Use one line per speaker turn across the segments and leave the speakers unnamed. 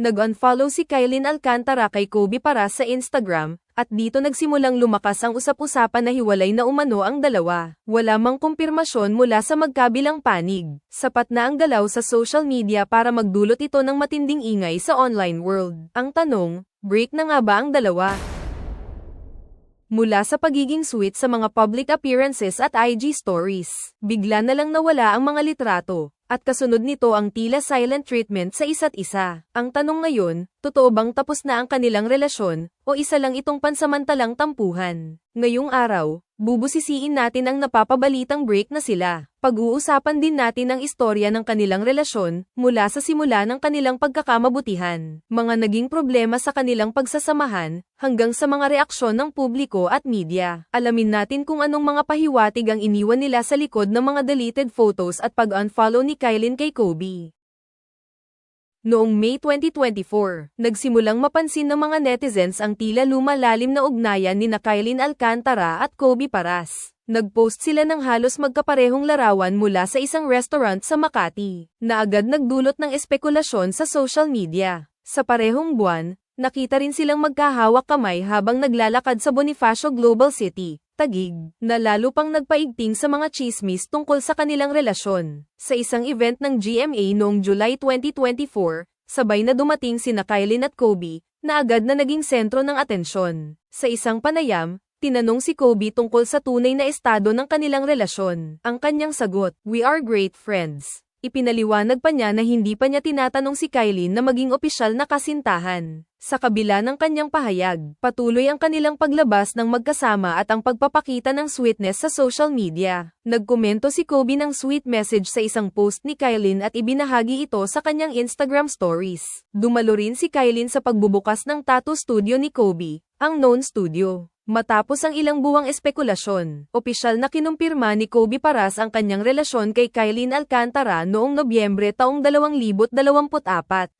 Nag-unfollow si Kylin Alcantara kay Kobe para sa Instagram, at dito nagsimulang lumakas ang usap-usapan na hiwalay na umano ang dalawa. Wala mang kumpirmasyon mula sa magkabilang panig. Sapat na ang galaw sa social media para magdulot ito ng matinding ingay sa online world. Ang tanong, break na nga ba ang dalawa? Mula sa pagiging sweet sa mga public appearances at IG stories, bigla na lang nawala ang mga litrato, at kasunod nito ang tila silent treatment sa isa't isa. Ang tanong ngayon, totoo bang tapos na ang kanilang relasyon, o isa lang itong pansamantalang tampuhan? Ngayong araw, bubusisiin natin ang napapabalitang break na sila. Pag-uusapan din natin ang istorya ng kanilang relasyon, mula sa simula ng kanilang pagkakamabutihan, mga naging problema sa kanilang pagsasamahan, hanggang sa mga reaksyon ng publiko at media. Alamin natin kung anong mga pahiwatig ang iniwan nila sa likod ng mga deleted photos at pag-unfollow ni Kylin kay Kobe. Noong May 2024, nagsimulang mapansin ng mga netizens ang tila lumalalim na ugnayan ni Kylin Alcantara at Kobe Paras. Nagpost sila ng halos magkaparehong larawan mula sa isang restaurant sa Makati, na agad nagdulot ng espekulasyon sa social media. Sa parehong buwan, nakita rin silang magkahawak kamay habang naglalakad sa Bonifacio Global City, Tagig, na lalo pang nagpaigting sa mga chismis tungkol sa kanilang relasyon. Sa isang event ng GMA noong July 2024, sabay na dumating sina Kylin at Kobe, na agad na naging sentro ng atensyon. Sa isang panayam, tinanong si Kobe tungkol sa tunay na estado ng kanilang relasyon. Ang kanyang sagot, We are great friends. Ipinaliwanag pa niya na hindi pa niya tinatanong si Kylin na maging opisyal na kasintahan. Sa kabila ng kanyang pahayag, patuloy ang kanilang paglabas ng magkasama at ang pagpapakita ng sweetness sa social media. Nagkomento si Kobe ng sweet message sa isang post ni Kylin at ibinahagi ito sa kanyang Instagram stories. Dumalo rin si Kylin sa pagbubukas ng tattoo studio ni Kobe, ang known studio. Matapos ang ilang buwang espekulasyon, opisyal na kinumpirma ni Kobe Paras ang kanyang relasyon kay Kylin Alcantara noong Nobyembre taong 2024.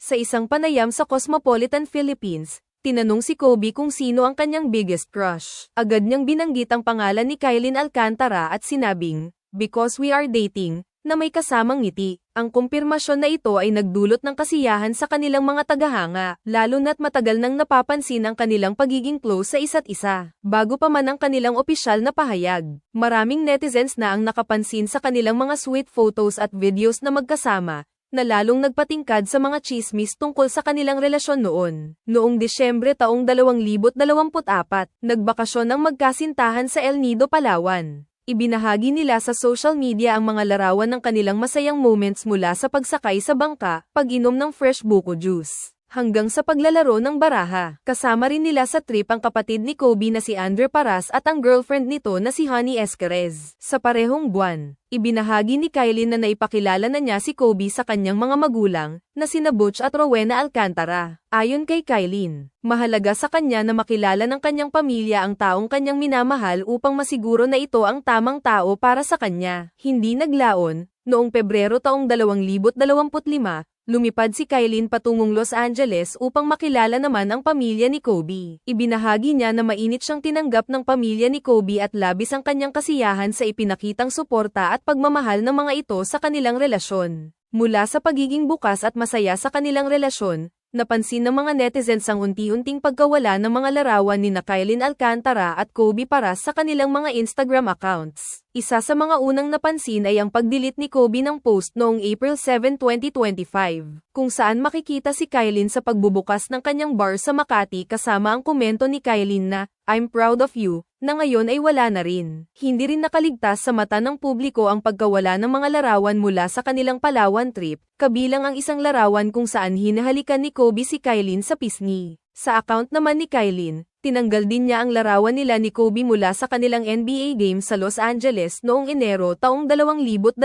Sa isang panayam sa Cosmopolitan Philippines, tinanong si Kobe kung sino ang kanyang biggest crush. Agad niyang binanggit ang pangalan ni Kylin Alcantara at sinabing, Because we are dating, na may kasamang ngiti. Ang kumpirmasyon na ito ay nagdulot ng kasiyahan sa kanilang mga tagahanga, lalo na't matagal nang napapansin ang kanilang pagiging close sa isa't isa. Bago pa man ang kanilang opisyal na pahayag, maraming netizens na ang nakapansin sa kanilang mga sweet photos at videos na magkasama, na lalong nagpatingkad sa mga chismis tungkol sa kanilang relasyon noon. Noong Desyembre taong 2024, nagbakasyon ang magkasintahan sa El Nido, Palawan. Ibinahagi nila sa social media ang mga larawan ng kanilang masayang moments mula sa pagsakay sa bangka, pag-inom ng fresh buko juice, hanggang sa paglalaro ng baraha. Kasama rin nila sa trip ang kapatid ni Kobe na si Andre Paras at ang girlfriend nito na si Honey Esquerez. Sa parehong buwan, Ibinahagi ni Kylie na naipakilala na niya si Kobe sa kanyang mga magulang, na sina Butch at Rowena Alcantara. Ayon kay Kylie, mahalaga sa kanya na makilala ng kanyang pamilya ang taong kanyang minamahal upang masiguro na ito ang tamang tao para sa kanya. Hindi naglaon, noong Pebrero taong 2025, lumipad si Kylin patungong Los Angeles upang makilala naman ang pamilya ni Kobe. Ibinahagi niya na mainit siyang tinanggap ng pamilya ni Kobe at labis ang kanyang kasiyahan sa ipinakitang suporta at pagmamahal ng mga ito sa kanilang relasyon. Mula sa pagiging bukas at masaya sa kanilang relasyon, Napansin ng mga netizens ang unti-unting pagkawala ng mga larawan ni na Kylin Alcantara at Kobe Paras sa kanilang mga Instagram accounts. Isa sa mga unang napansin ay ang pag-delete ni Kobe ng post noong April 7, 2025, kung saan makikita si Kylin sa pagbubukas ng kanyang bar sa Makati kasama ang komento ni Kylin na, I'm proud of you, na ngayon ay wala na rin. Hindi rin nakaligtas sa mata ng publiko ang pagkawala ng mga larawan mula sa kanilang Palawan trip, kabilang ang isang larawan kung saan hinahalikan ni Kobe si Kylin sa pisngi. Sa account naman ni Kylin, tinanggal din niya ang larawan nila ni Kobe mula sa kanilang NBA game sa Los Angeles noong Enero taong 2025.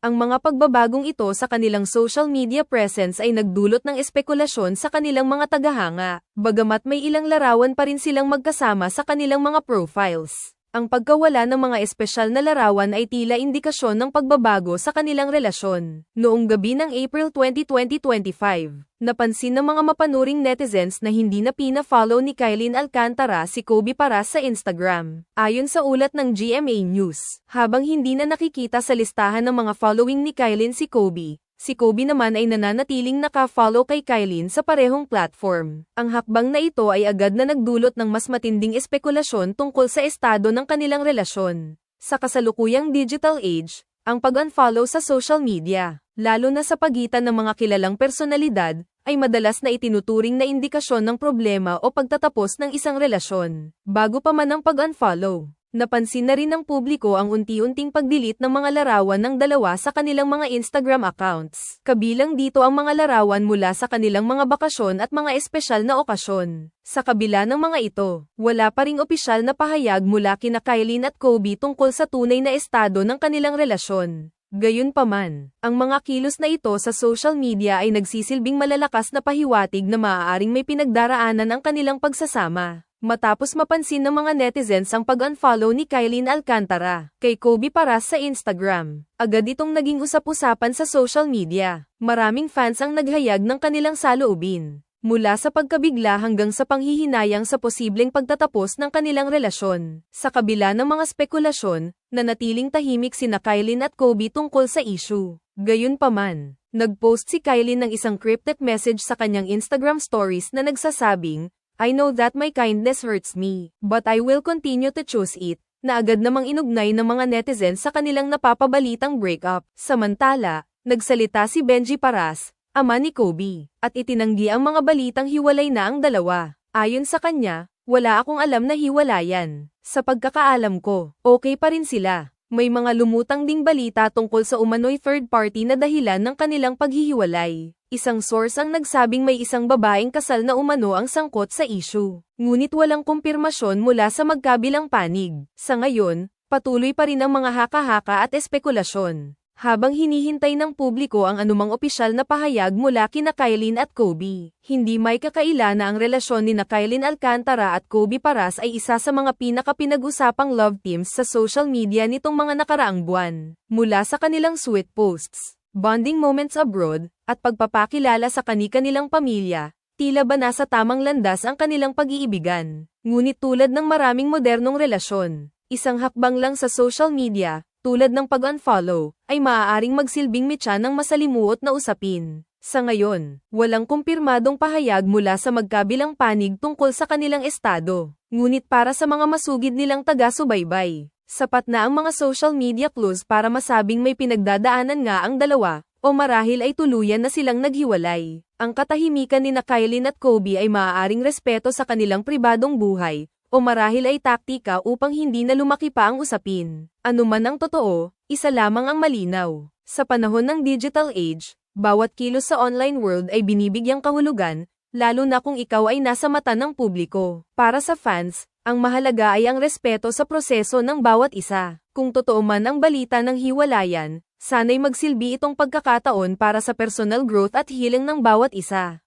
Ang mga pagbabagong ito sa kanilang social media presence ay nagdulot ng espekulasyon sa kanilang mga tagahanga, bagamat may ilang larawan pa rin silang magkasama sa kanilang mga profiles. Ang pagkawala ng mga espesyal na larawan ay tila indikasyon ng pagbabago sa kanilang relasyon. Noong gabi ng April 20, 2025, napansin ng mga mapanuring netizens na hindi na pina-follow ni Kylin Alcantara si Kobe para sa Instagram. Ayon sa ulat ng GMA News, habang hindi na nakikita sa listahan ng mga following ni Kylin si Kobe, Si Kobe naman ay nananatiling naka-follow kay Kylie sa parehong platform. Ang hakbang na ito ay agad na nagdulot ng mas matinding espekulasyon tungkol sa estado ng kanilang relasyon. Sa kasalukuyang digital age, ang pag-unfollow sa social media, lalo na sa pagitan ng mga kilalang personalidad, ay madalas na itinuturing na indikasyon ng problema o pagtatapos ng isang relasyon. Bago pa man ang pag-unfollow, napansin na rin ng publiko ang unti-unting pag-delete ng mga larawan ng dalawa sa kanilang mga Instagram accounts. Kabilang dito ang mga larawan mula sa kanilang mga bakasyon at mga espesyal na okasyon. Sa kabila ng mga ito, wala pa ring opisyal na pahayag mula kina Kylie at Kobe tungkol sa tunay na estado ng kanilang relasyon. Gayunpaman, ang mga kilos na ito sa social media ay nagsisilbing malalakas na pahiwatig na maaaring may pinagdaraanan ang kanilang pagsasama. Matapos mapansin ng mga netizens ang pag-unfollow ni Kylie Alcantara kay Kobe Paras sa Instagram, agad itong naging usap-usapan sa social media. Maraming fans ang naghayag ng kanilang saloobin. Mula sa pagkabigla hanggang sa panghihinayang sa posibleng pagtatapos ng kanilang relasyon. Sa kabila ng mga spekulasyon, nanatiling tahimik sina Kylie at Kobe tungkol sa issue. Gayunpaman, nagpost si Kylie ng isang cryptic message sa kanyang Instagram stories na nagsasabing, I know that my kindness hurts me, but I will continue to choose it, na agad namang inugnay ng mga netizens sa kanilang napapabalitang breakup. Samantala, nagsalita si Benji Paras, ama ni Kobe, at itinanggi ang mga balitang hiwalay na ang dalawa. Ayon sa kanya, wala akong alam na hiwalayan. Sa pagkakaalam ko, okay pa rin sila. May mga lumutang ding balita tungkol sa umano'y third party na dahilan ng kanilang paghihiwalay. Isang source ang nagsabing may isang babaeng kasal na umano ang sangkot sa issue. Ngunit walang kumpirmasyon mula sa magkabilang panig. Sa ngayon, patuloy pa rin ang mga haka-haka at espekulasyon. Habang hinihintay ng publiko ang anumang opisyal na pahayag mula kina Kylie at Kobe, hindi may kakaila na ang relasyon ni na Kylie Alcantara at Kobe Paras ay isa sa mga pinakapinag-usapang love teams sa social media nitong mga nakaraang buwan. Mula sa kanilang sweet posts, bonding moments abroad, at pagpapakilala sa kani-kanilang pamilya, tila ba nasa tamang landas ang kanilang pag-iibigan. Ngunit tulad ng maraming modernong relasyon, isang hakbang lang sa social media, tulad ng pag-unfollow, ay maaaring magsilbing mitya ng masalimuot na usapin. Sa ngayon, walang kumpirmadong pahayag mula sa magkabilang panig tungkol sa kanilang estado. Ngunit para sa mga masugid nilang taga-subaybay, sapat na ang mga social media clues para masabing may pinagdadaanan nga ang dalawa, o marahil ay tuluyan na silang naghiwalay. Ang katahimikan ni na Kylie at Kobe ay maaaring respeto sa kanilang pribadong buhay, o marahil ay taktika upang hindi na lumaki pa ang usapin. Ano man ang totoo, isa lamang ang malinaw. Sa panahon ng digital age, bawat kilos sa online world ay binibigyang kahulugan, lalo na kung ikaw ay nasa mata ng publiko. Para sa fans, ang mahalaga ay ang respeto sa proseso ng bawat isa. Kung totoo man ang balita ng hiwalayan, sana'y magsilbi itong pagkakataon para sa personal growth at healing ng bawat isa.